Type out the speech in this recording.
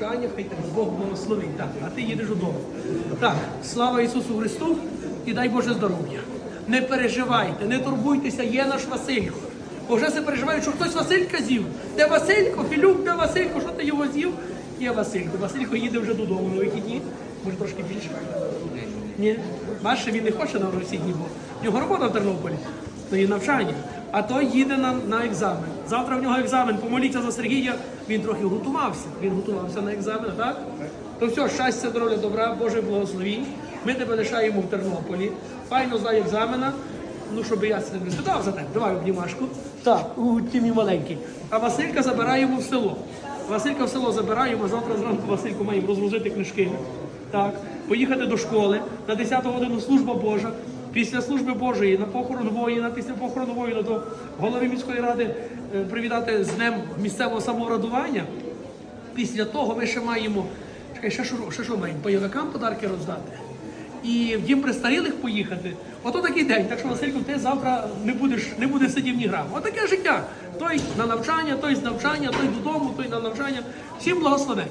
навчання, хай Бог благословить. Так, а ти їдеш додому. Так, слава Ісусу Христу і дай Боже здоров'я. Не переживайте, не турбуйтеся, є наш Василько. Бо вже все переживають, що хтось Василька з'їв. Де Василько? Філюк, де Василько? Що ти його з'їв? Є Василько. Василько їде вже додому на вихідні. Може трошки більше. Ні. Бачите, він не хоче на вихідні, бо в нього робота в Тернополі, то є навчання. А той їде на, на екзамен. Завтра в нього екзамен. Помоліться за Сергія. Він трохи готувався. Він готувався на екзамен, так? То все, щастя, здоров'я, добра, Боже благословінь. Ми тебе лишаємо в Тернополі. Файно здай екзамена. Ну, щоб я це не спитав за тебе. Давай обнімашку. Так, у тімі маленький. А Василька забираємо в село. Василька в село забираємо. Завтра зранку Васильку маємо розгрузити книжки. Так, поїхати до школи на 10 годину служба Божа. Після служби Божої на похорон воїна, після похорону воїна до голови міської ради е, привітати з днем місцевого самоврадування. Після того ми ще маємо, чекай, ще що, ще що маємо? Бойовикам подарки роздати. І в дім престарілих поїхати. Ото такий день. Так що, Василько, ти завтра не будеш, не будеш сидів ні граму. Отаке життя. Той на навчання, той з навчання, той додому, той на навчання. Всім благословень.